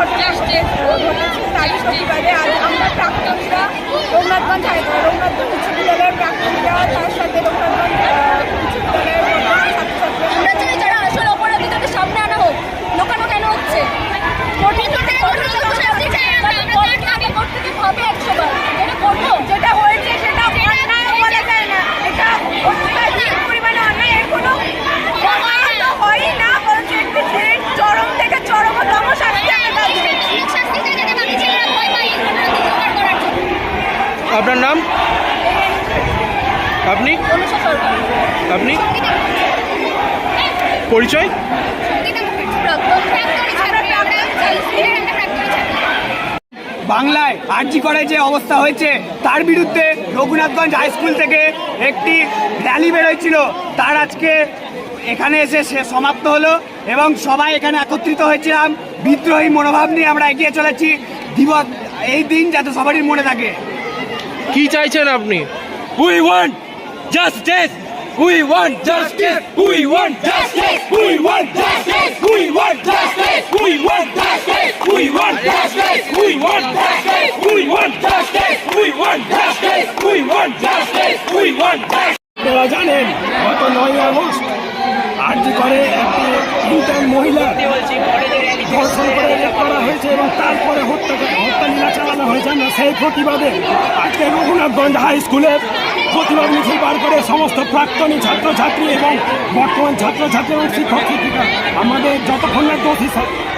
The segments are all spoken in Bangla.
ঘটনা ঘটেছে তারই প্রতিবাদে আজ আমরা প্রাক্তনীরা রঘুনাথগঞ্জ রঘুনাথগঞ্জ উচ্চ বিদ্যালয়ের প্রাক্তনীরা তার সাথে রঘুনাথগঞ্জ আহ, উচ্চ বিদ্যালয়ের বর্তমান ছাত্রছাত্রীরা আমরা চাই যারা আসল অপরাধী তাদের সামনে আনা হোক লোকানো কেন হচ্ছে কঠিন কঠিন কঠিন শাস্তি চাই আমরা কঠিন আগে করতে কি হবে একশো বার এটা করব যেটা হয়েছে সেটা অন্যায় বলা যায় না এটা অত্যাধিক পরিমাণে অন্যায় এর কোনো অন্যায় তো হয়ই না বরঞ্চ একটি এর চরম থেকে চরমতম শাস্তি আমরা দাবি করছি। শাস্তি চাই যাতে বাকি ছেলেরা ভয় পায় এই ঘটনা জোগাড় করার জন্য আপনার নাম? আপনি? আপনি? পরিচয়? বাংলায় আর্জি করে যে অবস্থা হয়েছে তার বিরুদ্ধে রঘুনাথগঞ্জ হাই স্কুল থেকে একটি র্যালি বেরোয়ছিল। তার আজকে এখানে এসে সে সমাপ্ত হলো এবং সবাই এখানে একত্রিত হয়েছিলাম। বিদ্রোহী মনোভাব নিয়ে আমরা এগিয়ে চলেছি। দিবস এই দিন যাতে সবারই মনে থাকে। কি চাইছেন আপনি we want justice we want justice we want justice we want justice we want justice we want justice we want justice we want justice we want justice we want justice we want justice we want justice আপনারা জানেন গত নয় আগস্ট আর্জি করে একটি দুজন মহিলা ধর্ষণ করে করা হয়েছে এবং তারপরে সেই প্রতিবাদে আজকে রঘুনাথগঞ্জ হাই স্কুলের প্রতিবাদ মিছিল বার করে সমস্ত প্রাক্তনী ছাত্রছাত্রী এবং বর্তমান ছাত্রছাত্রী এবং শিক্ষক শিক্ষিকা আমাদের যতক্ষণ না দোষী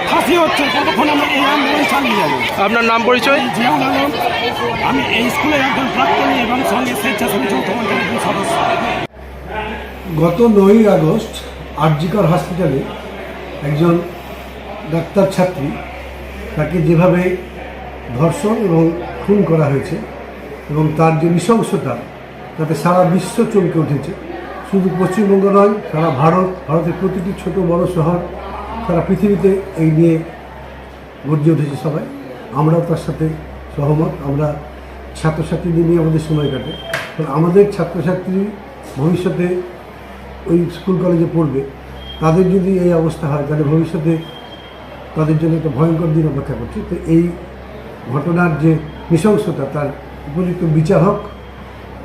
ফাঁসি হচ্ছে ততক্ষণ আমরা এই আন্দোলন চালিয়ে যাব। আপনার নাম পরিচয়? জিয়াউল আলম। আমি এই স্কুলের একজন প্রাক্তনী এবং সঙ্গে স্বেচ্ছাসেবী যৌথ মঞ্চের একজন সদস্য। গত নয়ই আগস্ট আরজিকর হসপিটালে একজন ডাক্তার ছাত্রী তাকে যেভাবে ধর্ষণ এবং খুন করা হয়েছে এবং তার যে নৃশংসতা, তাতে সারা বিশ্ব চমকে উঠেছে। শুধু পশ্চিমবঙ্গ নয়, সারা ভারত, ভারতের প্রতিটি ছোট বড় শহর, সারা পৃথিবীতে এই নিয়ে গর্জে উঠেছে সবাই। আমরাও তার সাথে সহমত, আমরা ছাত্রছাত্রীদের নিয়ে আমাদের সময় কাটে। আমাদের ছাত্রছাত্রী ভবিষ্যতে ওই স্কুল কলেজে পড়বে। তাদের যদি এই অবস্থা হয়, তাহলে ভবিষ্যতে তাদের জন্য একটা ভয়ঙ্কর দিন অপেক্ষা করছে। তো এই ঘটনার যে নৃশংসতা তার উপযুক্ত বিচার হোক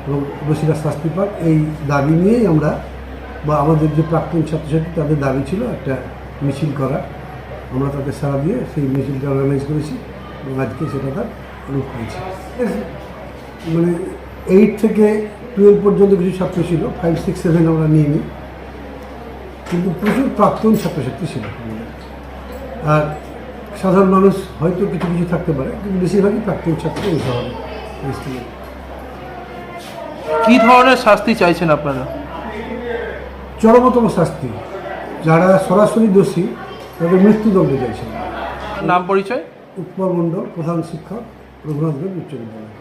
এবং দোষীরা শাস্তি পাক, এই দাবি নিয়েই আমরা বা আমাদের যে প্রাক্তন ছাত্রছাত্রী তাদের দাবি ছিল একটা মিছিল করা। আমরা তাদের সারা দিয়ে সেই মিছিলটা অর্গানাইজ করেছি এবং আজকে সেটা তার রূপ পেয়েছে মানে এইট থেকে টুয়েলভ পর্যন্ত কিছু ছাত্র ছিল ফাইভ সিক্স সেভেন আমরা নিয়ে নিই কিন্তু প্রচুর প্রাক্তন ছাত্রছাত্রী ছিল। আর সাধারণ মানুষ হয়তো কিছু কিছু থাকতে পারে কিন্তু বেশিরভাগই প্রাক্তন ছাত্র এই ধরনের কি ধরনের শাস্তি চাইছেন আপনারা? চরমতম শাস্তি যারা সরাসরি দোষী তাদের মৃত্যুদণ্ড চাইছেন। নাম পরিচয়? উৎপল মণ্ডল প্রধান শিক্ষক রঘুনাথগঞ্জ উচ্চ বিদ্যালয়।